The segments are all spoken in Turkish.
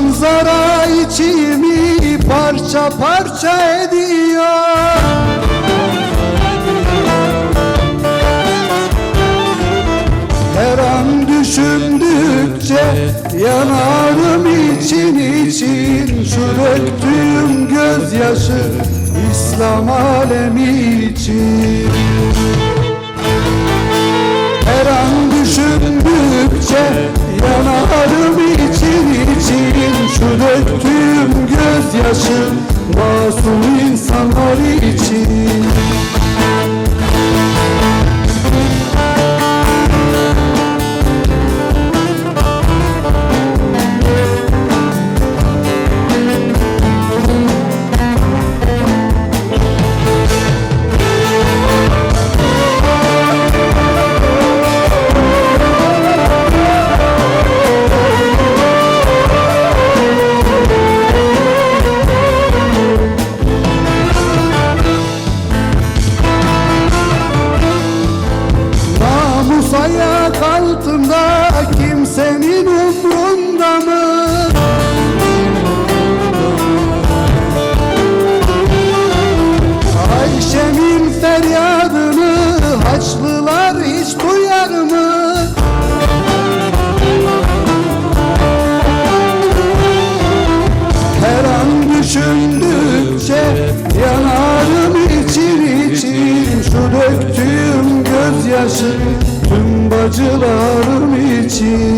manzara içimi parça parça ediyor. Her an düşündükçe yanarım için için. Şu döktüğüm gözyaşı İslam alemi için. Her an düşündükçe yanarım için. yaşım Masum insanlar için. acılarım için.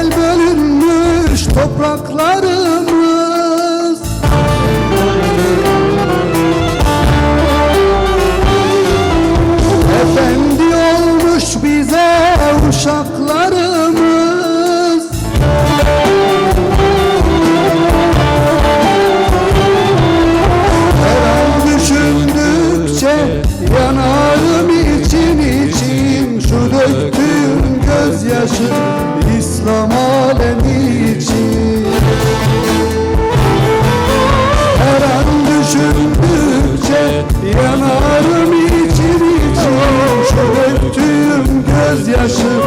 el bölünmüş topraklarımız. Efendi olmuş bize uşak yaşa